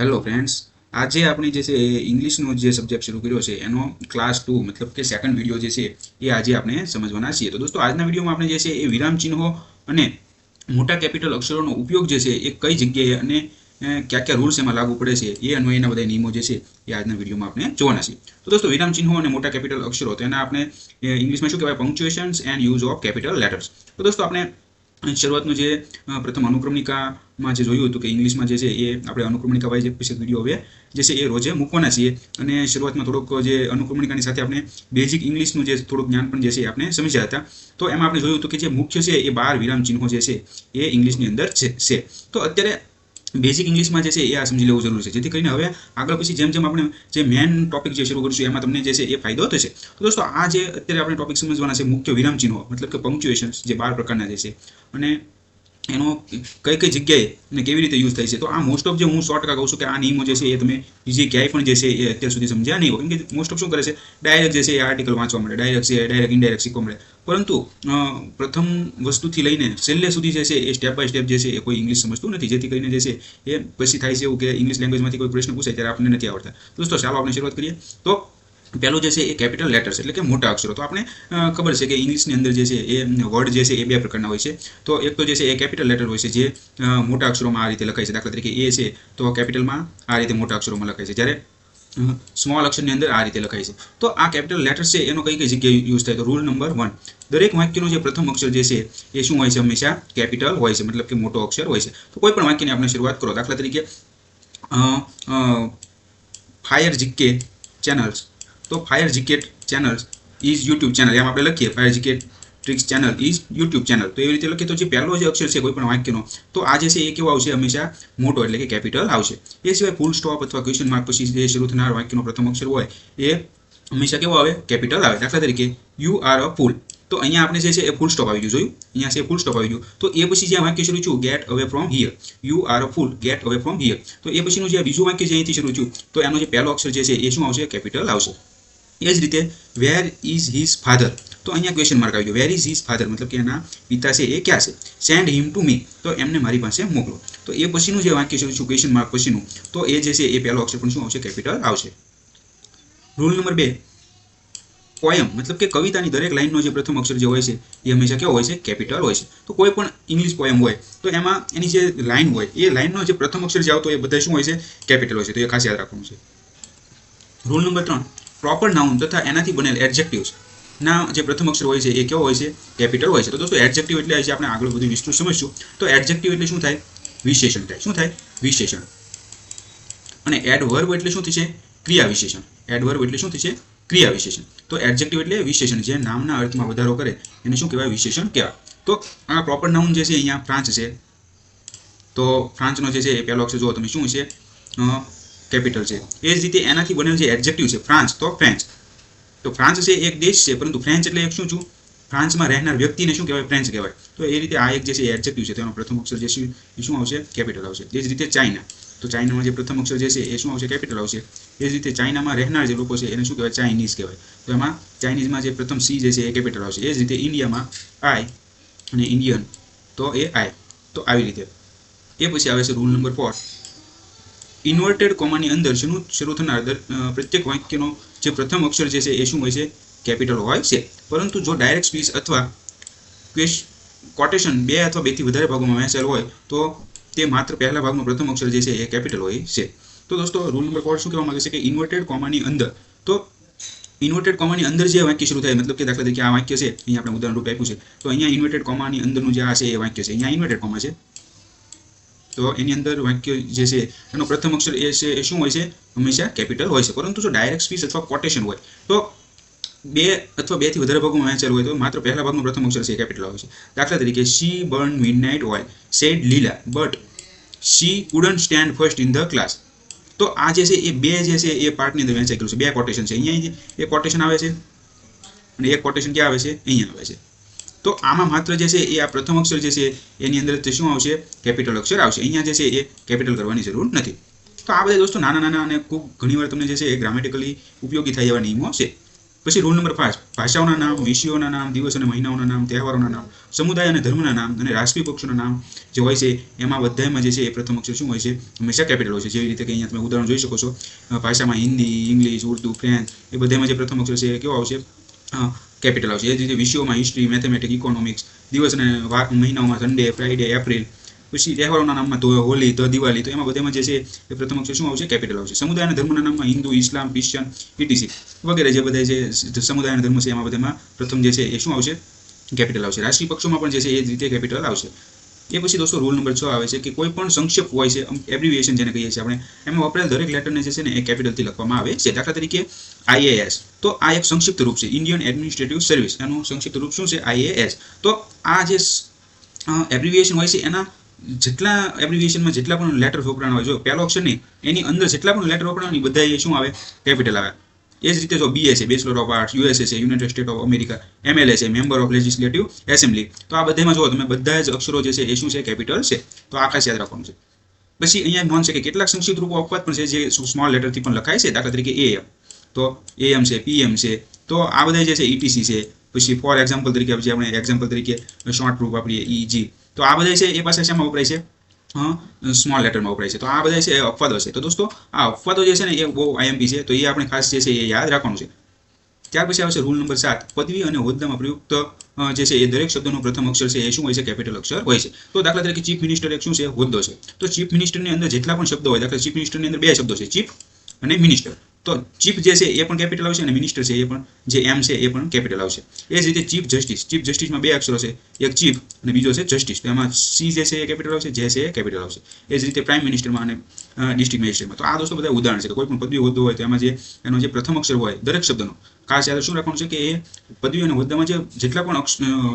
Hello friends આજે આપણે જે છે એ ઇંગ્લિશનો જે સબ્જેક્ટ શરૂ કર્યો છે, એનો ક્લાસ ટુ મતલબ કે સેકન્ડ વીડિયો જે છે, એ આજે આપણે સમજવાના છીએ. તો દોસ્તો, આજના વિડીયોમાં આપણે જે છે એ વિરામ ચિહ્નો અને મોટા કેપિટલ અક્ષરોનો ઉપયોગ જે છે, એ કઈ જગ્યાએ અને ક્યાં કયા રૂલ્સ એમાં લાગુ પડે છે, એ અન્વયના બધા નિયમો જે છે, એ આજના વિડીયોમાં આપણે જોવાના છીએ. તો દોસ્તો, વિરામ ચિહ્નો અને મોટા કેપિટલ અક્ષરો, તો આપણે ઇંગ્લિશમાં શું કહેવાય? Punctuations and use of capital letters તો દોસ્તો, આપણે શરૂઆતનું જે પ્રથમ અનુક્રમણિકામાં જે જોયું હતું કે ઇંગ્લિશમાં જે છે એ આપણે અનુક્રમણિકા વાઇઝ એપિસોડ વીડિયો હવે, જે છે એ રોજે મૂકવાના છીએ. અને શરૂઆતમાં થોડોક જે અનુક્રમણિકાની સાથે આપણે બેઝિક ઇંગ્લિશનું જે થોડુંક જ્ઞાન પણ જે છે આપણે સમજ્યા હતા. તો એમાં આપણે જોયું હતું કે જે મુખ્ય છે એ બાર વિરામ ચિહ્નો જે છે એ ઇંગ્લિશની અંદર છે. તો અત્યારે બેઝિક ઇંગ્લિશમાં જે છે એ આ સમજી લેવું જરૂરી છે. જેથી કરીને હવે આગળ પછી જેમ જેમ આપણે જે મેન ટોપિક જે શરૂ કરીશું, એમાં તમને જે છે એ ફાયદો થશે. તો દોસ્તો, આ જે અત્યારે આપણે ટોપિક સમજવાના છે મુખ્ય વિરામચિહ્નો મતલબ કે પંક્ચ્યુએશન જે બાર પ્રકારના જે છે. અને એનો કઈ કઈ જગ્યાએ અને કેવી રીતે યુઝ થાય છે? તો આ મોસ્ટ ઓફ જે હું શોર્ટ કહું છું કે આ નિયમો જે છે એ તમે બીજી ક્યાંય પણ જે છે એ અત્યાર સુધી સમજ્યા નહીં હોય. કેમ કે મોસ્ટ ઓફ શું કરે છે? ડાયરેક્ટ જે છે એ આર્ટિકલ વાંચવા મળે ડાયરેક્ટ છે ડાયરેક્ટ ઇનડાયરેક્ટ શીખવા મળે. પરંતુ પ્રથમ વસ્તુથી લઈને છેલ્લે સુધી જે છે એ સ્ટેપ બાય સ્ટેપ જે છે એ કોઈ ઇંગ્લિશ સમજતું નથી. જેથી કરીને જે છે એ પછી થાય છે એવું કે ઇંગ્લિશ લેંગ્વેજમાંથી કોઈ પ્રશ્ન પૂછે ત્યારે આપણને નથી આવડતા. દોસ્તો, ચાલો આપણે શરૂઆત કરીએ. તો પહેલું જે છે એ કેપિટલ લેટર્સ એટલે કે મોટા અક્ષરો. તો આપણે ખબર છે કે ઇંગ્લિશની અંદર જે છે એ વર્ડ જે છે એ બે પ્રકારના હોય છે. તો એક તો જે છે એ કેપિટલ લેટર હોય છે, જે મોટા અક્ષરોમાં આ રીતે લખાય છે. દાખલા તરીકે એ છે, તો કેપિટલમાં આ રીતે મોટા અક્ષરોમાં લખાય છે. જ્યારે સ્મોલ અક્ષરની અંદર આ રીતે લખાય છે. તો આ કેપિટલ લેટર્સ છે એનો કઈ કઈ જગ્યાએ યુઝ થાય? તો રૂલ નંબર વન દરેક વાક્યનો જે પ્રથમ અક્ષર જે છે એ શું હોય છે? હંમેશા કેપિટલ હોય છે. મતલબ કે મોટો અક્ષર હોય છે. તો કોઈ પણ વાક્યની આપણે શરૂઆત કરો. દાખલા તરીકે ફાયર જીકે ચેનલ્સ તો fire GK channels is YouTube channel એમ આપણે લખીએ fire GK tricks channel is YouTube channel તો એવી રીતે લખીએ તો જે પહેલો જે અક્ષર છે કોઈ પણ વાક્યનો, તો આ જે છે એ કેવો આવશે? હંમેશા મોટો એટલે કે કેપિટલ આવશે. એ સિવાય ફૂલ સ્ટોપ અથવા ક્વેશ્ચન માર્ક પછી જે શરૂ થનાર વાક્યનો પ્રથમ અક્ષર હોય, એ હંમેશા કેવો આવે? કેપિટલ આવે. દાખલા તરીકે યુ આર અ ફૂલ તો અહીંયા આપણે જે છે એ ફૂલ સ્ટોપ આવી ગયું. જોયું? અહીંયા છે ફૂલ સ્ટોપ આવી ગયું. તો એ પછી જે આ વાક્ય શરૂ છું get away from here you are a fool get away from here તો એ પછીનું જે બીજું વાક્ય જે અહીંથી શરૂ છું તો એનો જે પહેલો અક્ષર જે છે એ શું આવશે? કેપિટલ આવશે. એ જ રીતે વેર ઇઝ હિઝ ફાધર તો અહીંયા ક્વેશ્ચન માર્ક આવી ગયો. વેર ઇઝ હિઝ ફાધર મતલબ કે એના પિતા છે એ ક્યાં છે? સેન્ડ હિમ ટુ મી તો એમને મારી પાસે મોકલો. તો એ પછીનું જે વાક્ય છે, શું ક્વેશ્ચન માર્ક પછીનું? તો એ જે છે એ પહેલો અક્ષર પણ શું આવશે? કેપિટલ આવશે. રૂલ નંબર બે. પોયમ મતલબ કે કવિતાની દરેક લાઇનનો જે પ્રથમ અક્ષર જે હોય છે, એ હંમેશા કેવો હોય છે? કેપિટલ હોય છે. તો કોઈ પણ ઇંગ્લિશ પોયમ હોય, તો એમાં એની જે લાઇન હોય, એ લાઇનનો જે પ્રથમ અક્ષર જે આવતો એ બધા શું હોય છે? કેપિટલ હોય છે. તો એ ખાસ યાદ રાખવાનું છે. રૂલ નંબર ત્રણ. પ્રોપર નાઉન તથા એનાથી બનેલ એડજેક્ટિવ્સ ના, જે પ્રથમ અક્ષર હોય છે એ કેવો હોય છે? કેપિટલ હોય છે. તો દોસ્તો એડજેક્ટિવ એટલે આજે આપણે આગળ બધું વિસ્તૃત સમજશું. તો એડજેક્ટિવ એટલે શું થાય? વિશેષણ થાય. શું થાય? વિશેષણ. અને એડવર્બ એટલે શું થશે? ક્રિયા વિશેષણ એડવર્બ એટલે શું થશે? ક્રિયા વિશેષણ તો એડજેક્ટિવ એટલે વિશેષણ. જે નામના અર્થમાં વધારો કરે, એને શું કહેવાય? વિશેષણ કહેવાય. તો આ પ્રોપર નાઉન જે છે અહીંયા ફ્રાન્સ છે. તો ફ્રાન્સનો જે છે એ પહેલો અક્ષર, જુઓ તમે શું છે? કેપિટલ છે. એ જ રીતે એનાથી બનેલ જે એડજેક્ટિવ છે ફ્રાન્સ તો ફ્રેન્ચ તો ફ્રાન્સ છે એક દેશ છે, પરંતુ ફ્રેન્ચ એટલે એક શું છું? ફ્રાન્સમાં રહેનાર વ્યક્તિને શું કહેવાય? ફ્રેન્ચ કહેવાય. તો એ રીતે આ એક જે છે એડજેક્ટિવ છે, તેનો પ્રથમ અક્ષર જે છે શું આવશે? કેપિટલ આવશે. એ જ રીતે ચાઇના તો ચાઇનામાં જે પ્રથમ અક્ષર જે છે એ શું આવશે? કેપિટલ આવશે. એ જ રીતે ચાઇનામાં રહેનાર જે લોકો છે એને શું કહેવાય? ચાઇનીઝ કહેવાય. તો એમાં ચાઇનીઝમાં જે પ્રથમ સી જે છે એ કેપિટલ આવશે. એ જ રીતે ઇન્ડિયામાં આઈ અને ઇન્ડિયન તો એ આઈ તો આવી રીતે. એ પછી આવે છે રૂલ નંબર ફોર ઇન્વર્ટેડ કોમાની અંદર શરૂ શરૂ થનાર પ્રત્યેક વાક્યનો જે પ્રથમ અક્ષર જે છે એ શું હોય છે? કેપિટલ હોય છે. પરંતુ જો ડાયરેક્ટ સ્પીચ અથવા કોટેશન બે અથવા બેથી વધારે ભાગોમાં વહેંચાયેલ હોય, તો તે માત્ર પહેલા ભાગનો પ્રથમ અક્ષર જે છે એ કેપિટલ હોય છે. તો દોસ્તો રૂલ નંબર ફોર શું કહેવા માંગે છે કે ઇન્વર્ટેડ કોમાની અંદર તો ઇન્વર્ટેડ કોમાની અંદર જે વાક્ય શરૂ થાય, મતલબ કે દાખલા તરીકે આ વાક્ય છે, અહીંયા આપણે ઉદાહરણ રૂપે આપ્યું છે. તો અહીંયા ઇન્વર્ટેડ કોમાની અંદરનું જે આ છે એ વાક્ય છે. અહીંયા ઇન્વર્ટેડ કોમા છે. તો એની અંદર વાક્ય જે છે, એનો પ્રથમ અક્ષર એ છે, એ શું હોય છે? હંમેશા કેપિટલ હોય છે. પરંતુ જો ડાયરેક્ટ સ્પીચ અથવા કોટેશન હોય, તો બે અથવા બેથી વધારે ભાગમાં વહેંચેલ હોય તો માત્ર પહેલા ભાગનો પ્રથમ અક્ષર છે કેપિટલ હોય છે. દાખલા તરીકે she burn midnight oil said Leela but she couldn't stand first in the class તો આ જે છે, એ બે જે છે, એ પાર્ટની અંદર વહેંચાઈ ગયેલું છે. બે કોટેશન છે. અહીંયા એક કોટેશન આવે છે. અને એક કોટેશન ક્યાં આવે છે? અહીંયા આવે છે. તો આમાં માત્ર જે છે એ આ પ્રથમ અક્ષર જે છે એની અંદર તે શું આવશે? કેપિટલ અક્ષર આવશે. અહીંયા જે છે એ કેપિટલ કરવાની જરૂર નથી. તો આ બધા દોસ્તો નાના નાના અને ખૂબ ઘણીવાર તમને જે છે એ ગ્રામેટિકલી ઉપયોગી થાય એવા નિયમો છે. પછી રૂલ નંબર પાંચ. ભાષાઓના નામ, વિષયોના નામ, દિવસ અને મહિનાઓના નામ, તહેવારોના નામ, સમુદાય અને ધર્મના નામ અને રાષ્ટ્રીય પક્ષોના નામ જે હોય છે એમાં બધામાં જે છે એ પ્રથમ અક્ષર શું હોય છે? હંમેશા કેપિટલ હોય છે. જેવી રીતે કે અહીંયા તમે ઉદાહરણ જોઈ શકો છો. ભાષામાં હિન્દી, ઇંગ્લિશ, ઉર્દુ, ફ્રેન્ચ એ બધામાં જે પ્રથમ અક્ષર છે એ કેવો આવશે? કેપિટલ આવશે એ જ રીતે વિષયોમાં હિસ્ટ્રી મેથેમેટિક ઇકોનોમિક્સ દિવસ અને મહિનાઓમાં સન્ડે ફ્રાઈડે એપ્રિલ પછી તહેવારોના નામમાં તો હોલી, તો દિવાળી, તો એમાં બધામાં જે છે એ પ્રથમ અક્ષર શું આવશે? કેપિટલ આવશે. સમુદાય અને ધર્મના નામમાં હિન્દુ, ઇસ્લામ ક્રિશ્ચન ઇટીસી વગેરે જે બધા જે સમુદાય અને ધર્મ છે એમાં બધામાં પ્રથમ જે છે એ શું આવશે? કેપિટલ આવશે. રાષ્ટ્રીય પક્ષોમાં પણ જે છે એ જ રીતે કેપિટલ આવશે. એ પછી દોસ્તો રૂલ નંબર છ આવે છે કે કોઈ પણ સંક્ષેપ હોય છે એબ્રિવિએશન જેને કહીએ છીએ આપણે, એમાં વપરાયેલ દરેક લેટરને જે છે ને એ કેપિટલથી લખવામાં આવે છે. દાખલા તરીકે આઈએએસ તો આ એક સંક્ષિપ્ત રૂપ છે ઇન્ડિયન એડમિનિસ્ટ્રેટિવ સર્વિસ એનું સંક્ષિપ્ત રૂપ શું છે? આઈએએસ તો આ જે એબ્રિવિએશન હોય છે, એના જેટલા એબ્રિવિએશનમાં જેટલા પણ લેટર વપરાણા હોય જો પહેલો ઓપ્શન નહીં એની અંદર જેટલા પણ લેટર વપરાણા બધા એ શું આવે? કેપિટલ આવે. એ જ રીતે જો બીએ છે બેચલર ઓફ આર્ટ્સ યુએસએ છે united state of America MLA છે મેમ્બર ઓફ લેજિસ્લેટિવ એસેમ્બલી તો આ બધામાં જો તમે બધા જ અક્ષરો જે છે એ શું છે? કેપિટલ છે. તો આ ખાસ યાદ રાખવાનું છે. પછી અહીંયા નોંધ છે કે કેટલાક સંક્ષિપ્ત રૂપો અપવાદ પણ છે, જે સ્મોલ લેટરથી પણ લખાય છે, દાખલા તરીકે એએમ તો એએમ છે પીએમ છે, તો આ બધા જે છે ઈટીસી છે. પછી ફોર એક્ઝામ્પલ તરીકે આપણે એક્ઝામ્પલ તરીકે શોર્ટ રૂપ વાપરીએ ઈજી તો આ બધા છે એ પાસે શેમાં વપરાય છે? સ્મોલ લેટરમાં વપરાય છે. તો આ બધા છે અપવાદો છે. તો દોસ્તો, આ અપવાદો જે છે ને એ બહુ આઈએમપી છે. તો એ આપણે ખાસ જે છે એ યાદ રાખવાનું છે. ત્યાર પછી આવશે રૂલ નંબર સાત. પદવી અને હોદ્દામાં પ્રયુક્ત જે છે એ દરેક શબ્દનો પ્રથમ અક્ષર છે એ શું હોય છે? કેપિટલ અક્ષર હોય છે. તો દાખલા તરીકે ચીફ મિનિસ્ટર એક શું છે? હોદ્દો છે. તો ચીફ મિનિસ્ટરની અંદર જેટલા પણ શબ્દો હોય, દાખલા ચીફ મિનિસ્ટરની અંદર બે શબ્દો છે. ચીફ અને મિનિસ્ટર તો ચીફ જે છે એ પણ કેપિટલ આવશે અને મિનિસ્ટર છે એ પણ, જે એમ છે એ પણ કેપિટલ આવશે. એ જ રીતે ચીફ જસ્ટિસ ચીફ જસ્ટિસમાં બે અક્ષરો છે. એક ચીફ અને બીજો છે જસ્ટિસ તો એમાં સી જે છે એ કેપિટલ આવશે જે છે એ કેપિટલ આવશે. એ જ રીતે પ્રાઇમ મિનિસ્ટરમાં અને ડિસ્ટ્રિક્ટ મેજિસ્ટ્રેટમાં તો આ દોસ્તો બધા ઉદાહરણ છે કે કોઈ પણ પદવી હોદ્દો હોય તો એમાં જે, એનો જે પ્રથમ અક્ષર હોય, દરેક શબ્દનો. ખાસ યાદ શું રાખવાનું છે કે એ પદવી અને હોદ્દામાં જે જેટલા પણ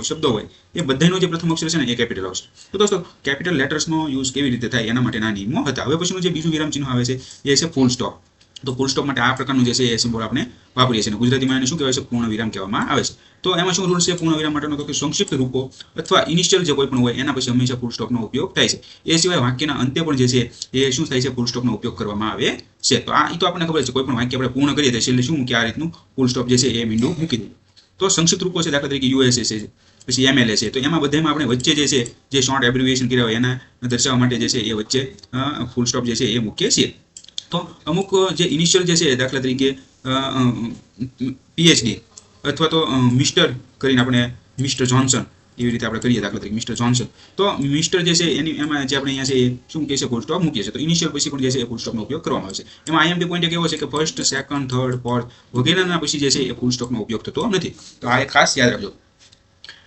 શબ્દો હોય, એ બધાનો જે પ્રથમ અક્ષર છે ને એ કેપિટલ આવશે. તો દોસ્તો કેપિટલ લેટર્સનો યુઝ કેવી રીતે થાય એના માટેના નિયમો હતા. હવે પછીનું જે બીજું વિરામ ચિહ્ન આવે છે એ છે ફૂલ સ્ટોપ તો ફૂલ સ્ટોપ માટે આ પ્રકારનું જે છે એ સિમ્બોલ આપણે વાપરીએ છીએ. ગુજરાતીમાં એને શું કહેવાય છે? પૂર્ણ વિરામ કહેવામાં આવે છે. તો એમાં શું રૂલ છે? પૂર્ણ વિરામ માટેનો તો કે સંક્ષિપ્ત રૂપો અથવા ઇનિશિયલ જે કોઈ પણ હોય, એના પછી હંમેશા ફૂલ સ્ટોપનો ઉપયોગ થાય છે. એ સિવાય વાક્યના અંતે પણ જે છે એ શું થાય છે? ફૂલ સ્ટોપનો ઉપયોગ કરવામાં આવે છે. તો આ તો આપણને ખબર છે. કોઈ પણ વાક્ય આપણે પૂર્ણ કરીએ તો છેલ્લે શું કે આ રીતનું ફૂલ સ્ટોપ જે છે એ વિન્ડો મૂકી દઈએ. તો સંક્ષિપ્ત રૂપો છે દાખલા તરીકે યુએસએ છે. પછી એમએલએ છે. તો એમાં બધામાં આપણે વચ્ચે જે છે, જે શોર્ટ એબ્રિવિએશન કર્યા હોય, એના દર્શાવવા માટે જે છે એ વચ્ચે ફૂલ સ્ટોપ જે છે એ મૂકીએ છીએ. તો અમુક જે ઇનિશિયલ જે છે દાખલા તરીકે પીએચડી અથવા તો મિસ્ટર કરીને આપણે મિસ્ટર જોન્સન એવી રીતે આપણે કરીએ દાખલા તરીકે મિસ્ટર જોન્સન તો મિસ્ટર જે છે એની, એમાં જે આપણે અહીંયા છે શું કહે છે ફૂલ સ્ટોપ મૂકીએ છીએ. તો ઇનિશિયલ પછી પણ જે છે એ ફૂલ સ્ટોપનો ઉપયોગ કરવામાં આવે છે. એમાં આઈએમપી પોઈન્ટ એવો છે કે ફર્સ્ટ સેકન્ડ થર્ડ ફોર્થ વગેરેના પછી જે છે એ ફૂલ સ્ટોપનો ઉપયોગ થતો નથી. તો આ ખાસ યાદ રાખજો.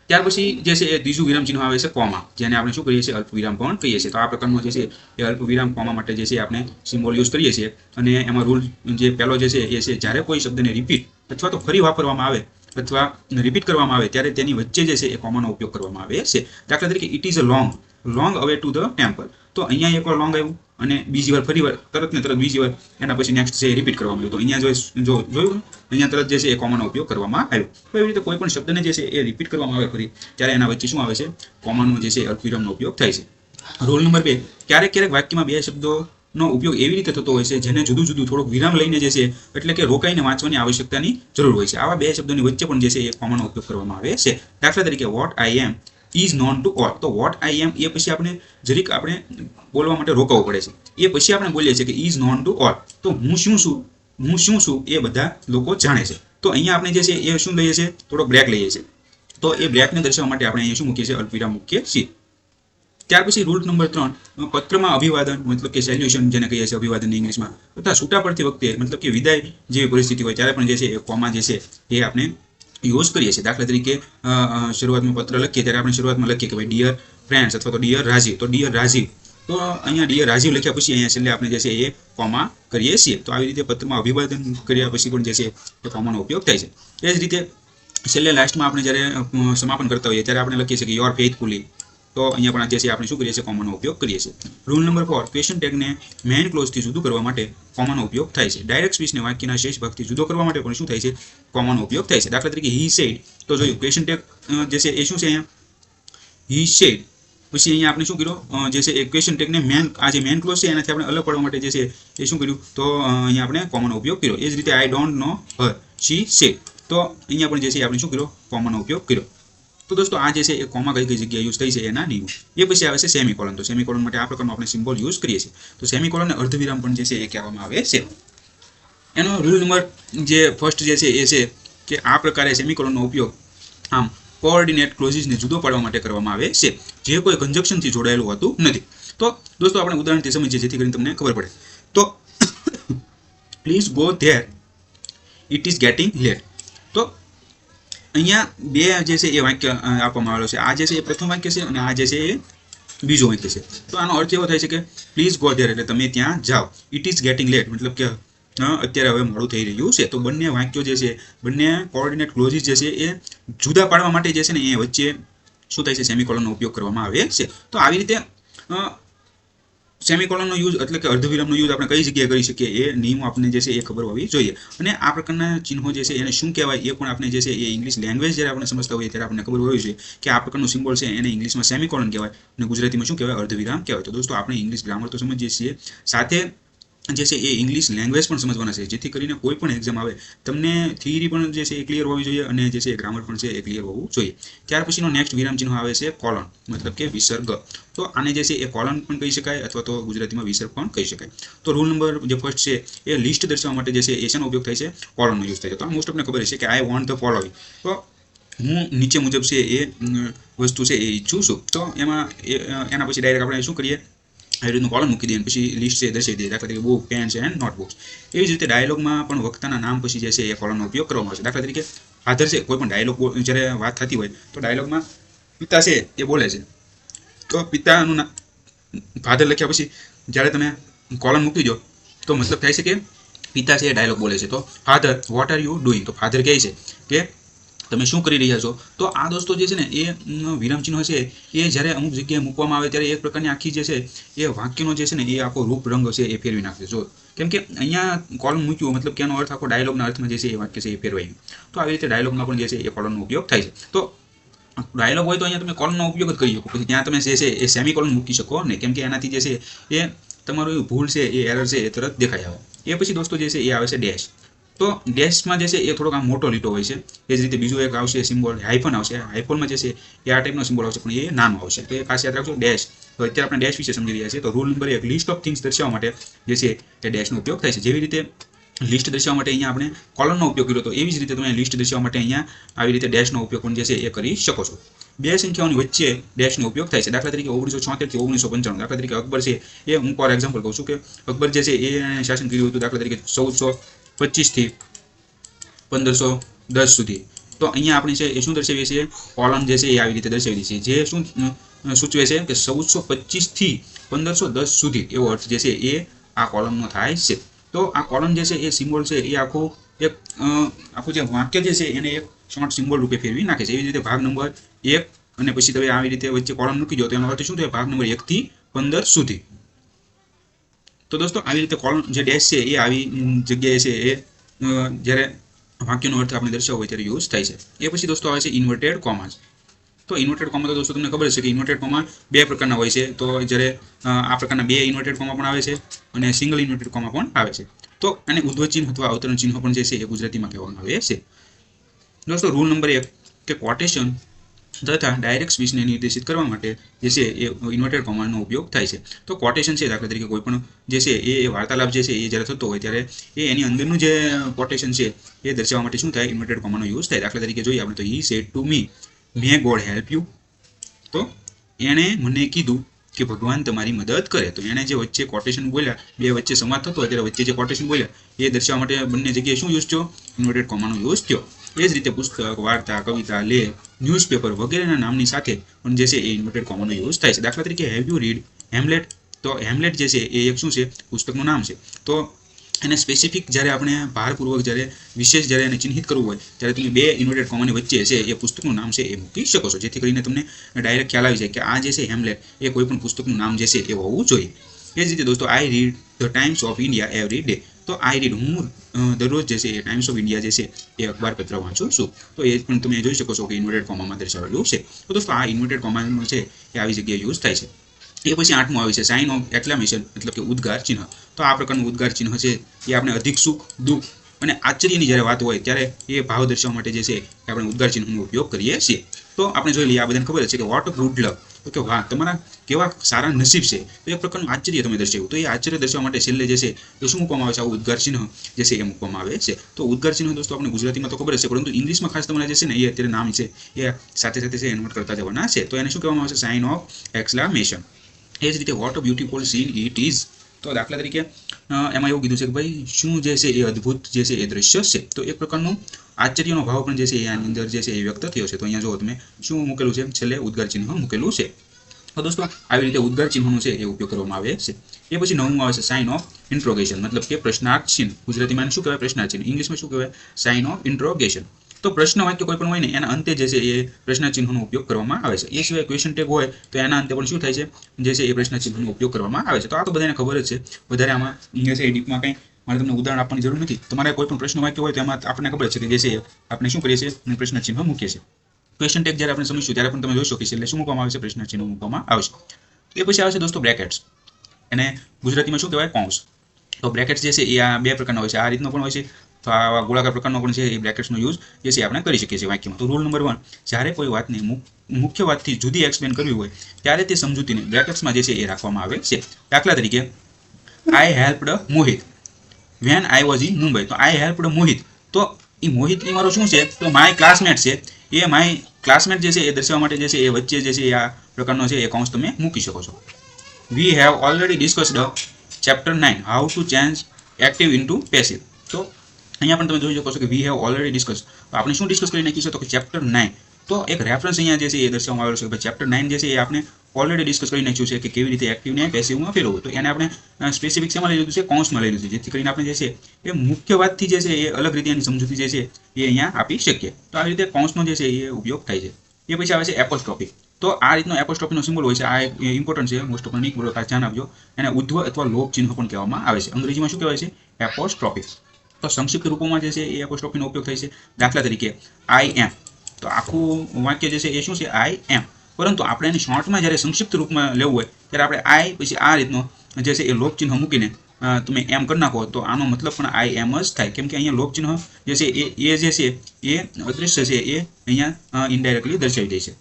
ત્યાર પછી જે છે એ ત્રીજું વિરામ ચિહ્ન આવે છે કોમા, જેને આપણે શું કરીએ છીએ? અલ્પ વિરામ પણ કહીએ છીએ? તો આ પ્રકારનો જે છે એ અલ્પ વિરામ કોમા માટે જે છે આપણે સિમ્બોલ યુઝ કરીએ છીએ. અને એમાં રૂલ જે પહેલો જે છે એ છે, જ્યારે કોઈ શબ્દને રિપીટ અથવા તો ફરી વાપરવામાં આવે અથવા રિપીટ કરવામાં આવે, ત્યારે તેની વચ્ચે જે છે એ કોમાનો ઉપયોગ કરવામાં આવે છે. દાખલા તરીકે it is a long long away to the temple તો અહીંયા એકવાર લોંગ આવ્યું અને બીજી વાર ફરી વાર તરત ને તરત બીજી વાર એના પછી નેક્સ્ટ છે રિપીટ કરવામાં આવ્યું. તો અહીંયા જો જોયું અહીંયા તરત જે છે એ કોમાનો ઉપયોગ કરવામાં આવ્યો. તો એવી રીતે કોઈ પણ શબ્દને જે છે એ રિપીટ કરવામાં આવે ફરી, ત્યારે એના વચ્ચે શું આવે છે? કોમાનો જે છે અલ્પવિરામનો ઉપયોગ થાય છે. રોલ નંબર બે, ક્યારેક ક્યારેક વાક્યમાં બે શબ્દોનો ઉપયોગ એવી રીતે થતો હોય છે જેને જુદું જુદું થોડુંક વિરામ લઈને જે છે એટલે કે રોકાઈને વાંચવાની આવશ્યકતાની જરૂર હોય છે. આવા બે શબ્દોની વચ્ચે પણ જે છે એ કોમાનો ઉપયોગ કરવામાં આવે છે. દાખલા તરીકે what I am is known to all તો વોટ આઈ એમ એ પછી આપણે જરીક આપણે બોલવા માટે રોકાવવું પડે છે. એ પછી આપણે બોલીએ છીએ કે ઇઝ નોન ટુ ઓલ તો હું શું છું? હું શું છું? એ બધા લોકો જાણે છે. તો અહીંયા આપણે જે છે, એ શું લઈએ છીએ? થોડો બ્રેક લઈએ છીએ. તો એ બ્રેકને દર્શાવવા માટે આપણે અહીંયા શું મૂકીએ છીએ? અલ્પવિરામ મૂકીએ છીએ. ત્યાર પછી રૂલ નંબર ત્રણ પત્રમાં અભિવાદન, મતલબ કે સેલ્યુશન જેને કહીએ છીએ અભિવાદન ઇંગ્લિશમાં. તથા છૂટા પડતી વખતે, મતલબ કે વિદાય જેવી પરિસ્થિતિ હોય, ત્યારે પણ જે છે, એ કોમા જે છે, એ આપણે યુઝ કરીએ છીએ. દાખલા તરીકે શરૂઆતમાં પત્ર લખીએ ત્યારે આપણે શરૂઆતમાં લખીએ કે ભાઈ ડિયર ફ્રેન્ડ્સ અથવા તો ડિયર રાજીવ તો ડિયર રાજીવ તો અહીંયા ડિયર રાજીવ લખ્યા પછી અહીંયા છેલ્લે આપણે જે છે એ કોમા કરીએ છીએ. તો આવી રીતે પત્રમાં અભિવાદન કર્યા પછી પણ જે છે એ કોમાનો ઉપયોગ થાય છે. એ જ રીતે છેલ્લે લાસ્ટમાં આપણે જ્યારે સમાપન કરતા હોઈએ ત્યારે આપણે લખીએ છીએ કે યોર ફેથફુલી તો અહીંયા પણ જે છે આપણે શું કરીએ છીએ? કોમનનો ઉપયોગ કરીએ છીએ. રૂલ નંબર ફોર ક્વેશ્ચન ટેગને મેઇન ક્લોઝથી જુદું કરવા માટે કોમનનો ઉપયોગ થાય છે. ડાયરેક્ટ સ્પીચને વાક્યના શેષ ભાગથી જુદો કરવા માટે પણ શું થાય છે? કોમનનો ઉપયોગ થાય છે. દાખલા તરીકે હી સેડ તો જોયું ક્વેશ્ચન ટેગ જે છે એ શું છે અહીંયા? હી સેડ પછી અહીંયા આપણે શું કર્યું? જે છે એ ક્વેશ્ચન ટેગને મેન આ જે મેન ક્લોઝ છે એનાથી આપણે અલગ પાડવા માટે જે છે એ શું કર્યું? તો અહીંયા આપણે કોમનનો ઉપયોગ કર્યો. એ જ રીતે I don't know Har she sad તો અહીંયા પણ જે છે આપણે શું કર્યો? કોમનનો ઉપયોગ કર્યો. તો દોસ્તો, આ જે છે એ કોમા કઈ કઈ જગ્યાએ યુઝ થઈ છે એના નિયમ. એ પછી આવે છે સેમિકોલન તો સેમિકોલન માટે આ પ્રકારનો આપણે સિમ્બોલ યુઝ કરીએ છીએ. તો સેમિકોલન અર્ધવિરામ પણ જે છે એ કહેવામાં આવે છે. એનો રૂલ નંબર જે ફર્સ્ટ જે છે એ છે કે આ પ્રકારે સેમિકોલનનો ઉપયોગ આમ કોઓર્ડિનેટ ક્લોઝિસને જુદો પાડવા માટે કરવામાં આવે છે. જે કોઈ કન્જક્શનથી જોડાયેલું હોતું નથી. તો દોસ્તો, આપણે ઉદાહરણથી સમજીએ જેથી કરીને તમને ખબર પડે. તો please go there it is getting late અહીંયા બે જે છે એ વાક્ય આપવામાં આવેલો છે. આ જે છે એ પ્રથમ વાક્ય છે અને આ જે છે એ બીજો વાક્ય છે. તો આનો અર્થ એવો થાય છે કે પ્લીઝ ગો ધેર એટલે તમે ત્યાં જાઓ. ઇટ ઇઝ ગેટિંગ લેટ મતલબ કે અત્યારે હવે મોડું થઈ રહ્યું છે. તો બંને વાક્યો જે છે, બંને કોઓર્ડિનેટ ક્લોઝિસ જે છે એ જુદા પાડવા માટે જે છે ને એ વચ્ચે શું થાય છે સેમિકોલનનો ઉપયોગ કરવામાં આવે છે. તો આવી રીતે સેમિકોલનનો યુઝ એટલે કે અર્ધવિરામનો યુઝ આપણે કઈ જગ્યાએ કરી શકીએ એ નિયમો આપણને જે છે એ ખબર હોવી જોઈએ. અને આ પ્રકારના ચિહ્નો જે છે એને શું કહેવાય એ પણ આપણે જે છે એ ઇંગ્લિશ લેંગ્વેજ જ્યારે આપણે સમજતા હોઈએ ત્યારે આપણને ખબર હોવી જોઈએ કે આ પ્રકારનું સિમ્બોલ છે એને ઇંગ્લિશમાં સેમિકોલન કહેવાય અને ગુજરાતીમાં શું કહેવાય? અર્ધવિરામ કહેવાય. તો દોસ્તો આપણે ઇંગ્લિશ ગ્રામર તો સમજીએ છીએ. સાથે જે છે એ ઇંગ્લિશ લેંગ્વેજ પણ સમજવાના છે. જેથી કરીને કોઈ પણ એક્ઝામ આવે, તમને થિયરી પણ જે છે એ ક્લિયર હોવી જોઈએ અને જે છે એ ગ્રામર પણ છે એ ક્લિયર હોવું જોઈએ. ત્યાર પછીનો નેક્સ્ટ વિરામ ચિહ્ન આવે છે કોલન મતલબ કે વિસર્ગ. તો આને જે છે એ કોલન પણ કહી શકાય અથવા તો ગુજરાતીમાં વિસર્ગ પણ કહી શકાય. તો રૂલ નંબર જે ફર્સ્ટ છે એ લિસ્ટ દર્શાવવા માટે જે છે એ શેનો ઉપયોગ થાય છે? કોલનનો યુઝ થાય છે. તો આ મોસ્ટ ઓફને ખબર છે કે આઈ વોન્ટ ધ ફોલોઈંગ તો હું નીચે મુજબ છે એ વસ્તુ છે એ ઈચ્છું છું. તો એમાં એના પછી ડાયરેક્ટ આપણે શું કરીએ? આવી રીતનું કોલમ મૂકી દઈએ પછી લિસ્ટ છે એ દર્શાવી દઈએ. દાખલા તરીકે બુક પેન છે એન્ડ નોટબુક્સ એવી જ રીતે ડાયલોગમાં પણ વક્તાના નામ પછી જે છે એ કોલમનો ઉપયોગ કરવામાં આવશે દાખલા તરીકે ફાધર છે, કોઈ પણ ડાયલોગ જ્યારે વાત થતી હોય, તો ડાયલોગમાં પિતા છે એ બોલે છે. તો પિતાનું ફાધર લખ્યા પછી જ્યારે તમે કોલમ મૂકી દો, તો મતલબ થાય છે કે પિતા છે એ ડાયલોગ બોલે છે. તો, father what are you doing તો ફાધર કહે છે કે તમે શું કરી રહ્યા છો તો આ દોસ્તો જે છે ને એ વિરામચિહ્નો છે એ જ્યારે અમુક જગ્યાએ મૂકવામાં આવે ત્યારે એક પ્રકારની આખી જે છે એ વાક્યનો જે છે ને એ આખો રૂપ રંગ છે એ ફેરવી નાખશે જો કેમ કે અહીંયા કોલમ મૂક્યું મતલબ કે એનો અર્થ આખો ડાયલોગના અર્થમાં જે છે એ વાક્ય છે એ ફેરવાય તો આવી રીતે ડાયલોગમાં પણ જે છે એ કોલમનો ઉપયોગ થાય છે તો ડાયલોગ હોય તો અહીંયા તમે કોલમનો ઉપયોગ જ કરી શકો પછી ત્યાં તમે જે છે એ સેમી કોલમ મૂકી શકો ને કેમ કે એનાથી જે છે એ તમારું ભૂલ છે એ એરર છે એ તરત દેખાઈ આવે એ પછી દોસ્તો જે છે એ આવે છે ડેશ તો ડેશમાં જે છે એ થોડોક આમ મોટો લીટો હોય છે. એ જ રીતે બીજું એક આવશે સિમ્બોલ હાઇફન આવશે. હાઇફોનમાં જે છે એ આ ટાઈપનો સિમ્બોલ આવશે, પણ એ નાનો આવશે. તો એ ખાસ યાદ રાખજો, ડેશ. તો અત્યારે આપણે ડેશ વિશે સમજી રહ્યા છીએ. તો રૂલ નંબર એક લિસ્ટ ઓફ થિંગ્સ દર્શાવવા માટે જે છે એ ડેશનો ઉપયોગ થાય છે. જેવી રીતે લિસ્ટ દર્શાવવા માટે અહીંયા આપણે કોલમનો ઉપયોગ કર્યો તો એવી જ રીતે તમે લિસ્ટ દર્શાવવા માટે અહીંયા આવી રીતે ડેશનો ઉપયોગ પણ જે છે એ કરી શકો છો. બે સંખ્યાઓની વચ્ચે ડેશનો ઉપયોગ થાય છે. દાખલા તરીકે ઓગણીસો છોતેરથી ઓગણીસો પંચાણું. દાખલા તરીકે અકબર છે એ, હું ફોર એક્ઝામ્પલ કહું છું કે અકબર જે છે એ શાસન કર્યું હતું. દાખલા તરીકે ચૌદસો પચીસથી પંદરસો દસ સુધી. તો અહીંયા આપણે છે એ શું દર્શાવીએ છીએ? કોલમ જે છે એ આવી રીતે દર્શાવી છીએ. જે શું સૂચવે છે કે ચૌદસો પચીસથી પંદરસો દસ સુધી એવો અર્થ જે છે એ આ કોલમનો થાય છે. તો આ કોલમ જે છે એ સિમ્બોલ છે એ આખું એક આખું જે વાક્ય જે છે એને એક શોર્ટ સિમ્બોલ રૂપે ફેરવી નાખે છે. એવી રીતે ભાગ નંબર એક અને પછી તમે આવી રીતે વચ્ચે કોલમ મૂકી દો તો એનો અર્થ શું થાય? ભાગ નંબર એકથી પંદર સુધી. તો દોસ્તો, આવી રીતે કોલમ જે ડેશ છે, એ આવી જગ્યાએ છે, એ જ્યારે વાક્યનો અર્થ આપણે દર્શાવવો હોય ત્યારે યુઝ થાય છે. એ પછી દોસ્તો આવે છે ઇન્વર્ટેડ કોમાસ તો ઇન્વર્ટેડ કોમા તો દોસ્તો તમને ખબર છે કે ઇન્વર્ટેડ કોમા બે પ્રકારના હોય છે. તો જ્યારે આ પ્રકારના બે ઇન્વર્ટેડ કોમા પણ આવે છે અને સિંગલ ઇન્વર્ટેડ કોમા પણ આવે છે. તો અને ઉદ્વચિહ્ન અથવા અવતરણ ચિહ્ન પણ જે છે એ ગુજરાતીમાં કહેવામાં આવે છે. દોસ્તો રૂલ નંબર એક કે કોટેશન તથા ડાયરેક્ટ સ્પીચને નિર્દેશિત કરવા માટે જે છે એ ઇન્વર્ટેડ કોમાનો ઉપયોગ થાય છે. તો કોટેશન છે દાખલા તરીકે કોઈ પણ જે છે એ એ વાર્તાલાપ જે છે એ જ્યારે થતો હોય ત્યારે એ એની અંદરનું જે કોટેશન છે એ દર્શાવવા માટે શું થાય? ઇન્વર્ટેડ કોમાનો યુઝ થાય. દાખલા તરીકે જોઈએ આપણે તો he said to me may God help you તો એણે મને કીધું કે ભગવાન તમારી મદદ કરે. તો એણે જે વચ્ચે કોટેશન બોલ્યા, બે વચ્ચે સંવાદ થતો, અત્યારે વચ્ચે જે કોટેશન બોલ્યા, એ દર્શાવવા માટે બંને જગ્યાએ શું યુઝ થયો? ઇન્વર્ટેડ કોમાનો યુઝ થયો. એ જ રીતે પુસ્તક, વાર્તા, કવિતા, લેખ ન્યૂઝપેપર વગેરેના નામની સાથે પણ જે છે એ ઇન્વર્ટેડ કોમાનો યુઝ થાય છે. દાખલા તરીકે હેવ યુ રીડ હેમલેટ તો હેમલેટ જે છે એ એક શું છે? પુસ્તકનું નામ છે. તો એને સ્પેસિફિક જ્યારે આપણે ભારપૂર્વક જ્યારે વિશેષ જ્યારે એને ચિહ્નિત કરવું હોય, ત્યારે તમે બે ઇન્વર્ટેડ કોમાની વચ્ચે છે એ પુસ્તકનું નામ છે એ મૂકી શકો છો. જેથી કરીને તમને ડાયરેક્ટ ખ્યાલ આવી જાય કે આ જે છે હેમલેટ એ કોઈ પણ પુસ્તકનું નામ જે છે એ હોવું જોઈએ. એ જ રીતે દોસ્તો I read the Times of India every day તો આઈ રીડ હું દરરોજ જે છે એ ટાઈમ્સ ઓફ ઇન્ડિયા જે છે એ અખબાર પત્ર વાંચું છું. તો એ પણ તમે જોઈ શકો છો કે ઇન્વર્ટેડ કોમામાં દર્શાવેલું છે. તો દોસ્તો, આ ઇન્વર્ટેડ કોમામાં છે એ આવી જગ્યાએ યુઝ થાય છે. એ પછી આઠમું આવે છે. સાઇન ઓફ એક્લામેશન, મતલબ કે ઉદ્ગાર ચિહ્ન. તો આ પ્રકારનું ઉદ્ગાર ચિહ્ન છે. એ આપણે અધિક સુખ, દુઃખ અને આશ્ચર્યની જ્યારે વાત હોય ત્યારે એ ભાવ દર્શાવવા માટે જે છે એ આપણે ઉદ્ગાર ચિહ્નનો ઉપયોગ કરીએ છીએ. તો આપણે જોઈ લઈએ આ બધાને ખબર છે કે વોટ ગુડ લક તો કે વાહ, તમારા કેવા સારા નસીબ છે. તો એક પ્રકારનું આશ્ચર્ય તમે દર્શાવ્યું. તો એ આશ્ચર્ય દર્શાવવા માટે છેલ્લે જે છે એ શું મૂકવામાં આવે છે? આવું ઉદ્ગાર ચિહ્ન જે છે એ મૂકવામાં આવે છે. તો ઉદ્ગાર ચિહ્ન દોસ્તો આપણે ગુજરાતીમાં તો ખબર છે, પરંતુ ઇંગ્લિશમાં ખાસ તમારે જે છે ને એ અત્યારે નામ છે એ સાથે સાથે છે એનવર્ટ કરતા જવાના છે. તો એને શું કહેવામાં આવે છે? સાઇન ઓફ એક્સક્લામેશન એ જ રીતે what beautiful scene it is તો દાખલા તરીકે એમાં એવું કીધું છે કે ભાઈ, શું જે છે એ અદ્ભુત જે છે એ દ્રશ્ય છે? તો એક પ્રકારનું આશ્ચર્યનો ભાવ પણ જે છે એ આની અંદર જે છે એ વ્યક્ત થયો છે. તો અહીંયા જો તમે શું મૂકેલું છે? છેલ્લે ઉદ્ગાર ચિહ્ન મૂકેલું છે. તો દોસ્તો, આવી રીતે ઉદ્ગાર ચિહ્નનો છે એ ઉપયોગ કરવામાં આવે છે. એ પછી નવમું આવે છે સાઇન ઓફ ઇન્ટ્રોગેશન મતલબ કે પ્રશ્નાર્થ ચિહ્ન. ગુજરાતીમાં શું કહેવાય? પ્રશ્નાર્થ ચિહ્ન. ઇંગ્લિશમાં શું કહેવાય? સાઇન ઓફ ઇન્ટ્રોગેશન તો પ્રશ્ન વાક્ય કોઈ પણ હોય ને, એના અંતે જે છે એ પ્રશ્ન ચિહ્નનો ઉપયોગ કરવામાં આવે છે. એ સિવાય ક્વેશ્ચન ટેગ હોય, તો એના અંતે પણ શું થાય છે? જે છે એ પ્રશ્ન ચિહ્નનો ઉપયોગ કરવામાં આવે છે. તો આ તો બધાને ખબર જ છે. વધારે આમાં જે છે એ કંઈ મારે તમને ઉદાહરણ આપવાની જરૂર નથી. તમારે કોઈ પણ પ્રશ્ન વાક્ય હોય તો એમાં આપણને ખબર છે કે જે છે આપણે શું કરીએ છીએ? પ્રશ્ન મૂકીએ છીએ. ક્વેશ્ચન ટેગ જ્યારે આપણે સમજીશું, ત્યારે પણ તમે જોઈ શકો છો એટલે શું મૂકવામાં આવે છે? પ્રશ્ન ચિહ્ન મૂકવામાં આવશે એ પછી આવે છે દોસ્તો બ્રેકેટ્સ એને ગુજરાતીમાં શું કહેવાય? કૌંસ તો બ્રેકેટ્સ જે છે એ આ બે પ્રકારના હોય છે. આ રીતનો પણ હોય છે. તો આવા ગોળાકાર પ્રકારનો પણ છે એ બ્રેકેટ્સનો યુઝ જે છે આપણે કરી શકીએ છીએ વાક્યમાં. તો રૂલ નંબર વન જ્યારે કોઈ વાતને મુખ્ય વાતથી જુદી એક્સપ્લેન કરવી હોય, ત્યારે તે સમજૂતીને બ્રેકેટ્સમાં જે છે એ રાખવામાં આવે છે. દાખલા તરીકે I helped Mohit when I was in Mumbai તો આઈ હેલ્પડ મોહિત તો એ મોહિત એ મારો શું છે? તો માય ક્લાસમેટ છે. એ માય ક્લાસમેટ જે છે એ દર્શાવવા માટે જે છે એ વચ્ચે જે છે આ પ્રકારનો છે એ કૌંસ તમે મૂકી શકો છો. We have already discussed chapter nine how to change active into passive તો અહીંયા પણ તમે જોઈ શકો છો કે વી હેવ ઓલરેડી ડિસ્કસ આપણે શું ડિસ્કસ કરી નાખ્યું તો કે ચેપ્ટર નાઇન તો એક રેફરન્સ અહીંયા જે છે એ દર્શાવવામાં આવેલો છે કે ચેપ્ટર નાઇન જે છે એ આપણે ઓલરેડી ડિસ્કસ કરી નાખ્યું છે કે કેવી રીતે એક્ટિવને પેસિવમાં ફેરવવું. તો એને આપણે સ્પેસિફિક શેમાં લઈ લીધું છે? કોન્સમાં લઈ લીધું છે. જેથી કરીને આપણે જે છે એ મુખ્ય વાતથી જે છે એ અલગ રીતે એની સમજૂતી જે છે એ અહીંયા આપી શકીએ. તો આવી રીતે કોન્સનો જે છે એ ઉપયોગ થાય છે. એ પછી આવે છે એપોસ્ટ્રોફી તો આ રીતનો એપોસ્ટ્રોફીનો સિમ્બોલ હોય છે. આ ઇમ્પોર્ટન્ટ છે. મોસ્ટ ઓફ નહીં બોલો, ખાસ ધ્યાન આપજો. એને ઉદ્ધવ અથવા લોક ચિહ્ન પણ કહેવામાં આવે છે. અંગ્રેજીમાં શું કહેવાય છે? એપોસ્ટ્રોફી તો સંક્ષિપ્ત રૂપોમાં જે છે એ એપોસ્ટ્રોફીનો ઉપયોગ થાય છે. દાખલા તરીકે આઈ એમ તો આખું વાક્ય જે છે એ શું છે? આઈ એમ પરંતુ આપણે એને શોર્ટમાં જ્યારે સંક્ષિપ્ત રૂપમાં લેવું હોય, ત્યારે આપણે આઈ પછી આ રીતનો જે છે એ લોપચિહ્ન મૂકીને તમે એમ કરી નાખો, તો આનો મતલબ પણ આઈ એમ જ થાય. કેમ કે અહીંયા લોપચિહ્ન જે છે એ એ જે છે એ અદૃશ્ય છે, એ અહીંયા ઇનડાયરેક્ટલી દર્શાવી દે છે.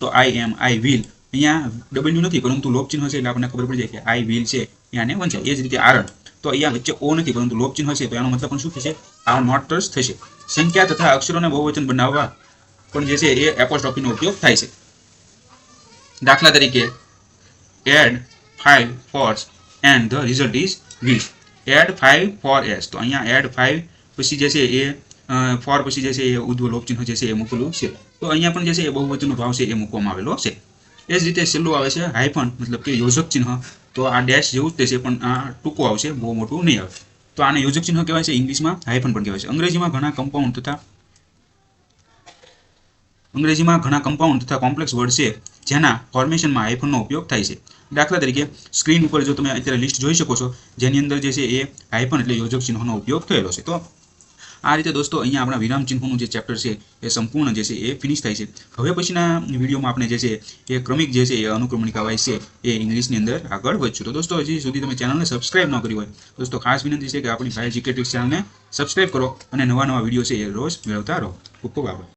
તો આઈ એમ આઈ વિલ અહીંયા ડબલ્યુ નથી, પરંતુ લોપ ચિહ્ન હશે એટલે આપણને ખબર પડી જાય કે આઈ વિલ છે. આને વંચાય એ જ રીતે આરણ. તો અહીંયા વચ્ચે ઓ નથી, પરંતુ લોપ ચિહ્ન હશે તો એનો મતલબ પણ શું થશે? આ નોટર્સ થશે. સંખ્યા તથા અક્ષરોને બહુવચન બનાવવા પણ જે છે એ એપોસ્ટ્રોફીનો ઉપયોગ થાય છે. દાખલા તરીકે add five fours and the result is વીસ એડ ફાઇવ ફોર એસ તો અહીંયા એડ ફાઇવ પછી જે છે એ ફોર પછી જે છે એ ઉદ્ધવ લોપ ચિહ્ન જે છે એ મૂકેલું છે. તો અહીંયા પણ જે છે એ બહુવચનનો ભાવ છે એ મૂકવામાં આવેલો છે. એ જ રીતે છેલ્લું આવે છે હાઇફન મતલબ કે યોજક ચિહ્ન. તો આ ડેશ જેવું જ તે છે પણ આ ટૂંકું આવશે, બહુ મોટું નહીં આવે. તો આને યોજક ચિહ્ન કહેવાય છે, ઇંગ્લિશમાં હાઇફન પણ કહેવાય છે. અંગ્રેજીમાં ઘણા કમ્પાઉન્ડ તથા અંગ્રેજીમાં ઘણા કમ્પાઉન્ડ તથા કોમ્પ્લેક્સ વર્ડ છે, જેના ફોર્મેશનમાં હાઇફનનો ઉપયોગ થાય છે. દાખલા તરીકે સ્ક્રીન ઉપર જો તમે અત્યારે લિસ્ટ જોઈ શકો છો, જેની અંદર જે છે એ હાઇફન એટલે યોજક ચિહ્નનો ઉપયોગ થયેલો છે. તો આ રીતે દોસ્તો, અહીંયા આપણા વિરામ જે ચેપ્ટર છે, એ સંપૂર્ણ જે છે, એ ફિનિશ થાય છે. હવે પછીના વિડીયોમાં આપણે જે છે, એ ક્રમિક જે છે, એ અનુક્રમણિકા વાઇઝ છે, એ ઇંગ્લિશની અંદર આગળ વધશું. તો દોસ્તો, હજી સુધી તમે ચેનલને સબસ્ક્રાઇબ ન કરી હોય, દોસ્તો, ખાસ વિનંતી છે કે આપણી ભાઈ જીકેટ્રિક્સ ચેનલને સબસ્ક્રાઇબ કરો અને નવા નવા વીડિયો છે, એ રોજ મેળવતા રહો. ખૂબ ખૂબ આભાર.